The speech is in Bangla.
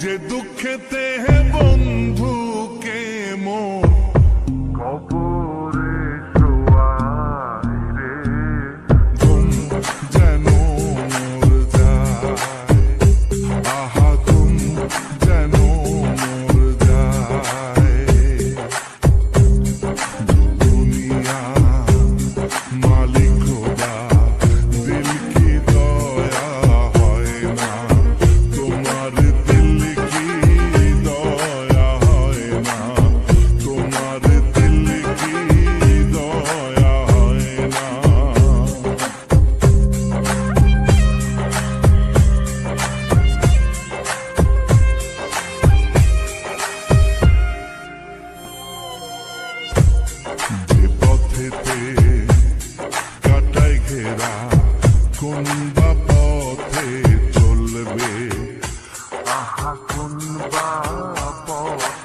जे दुखते हैं बंद কোন বা পথে চলবে? আহা কোন বা পথে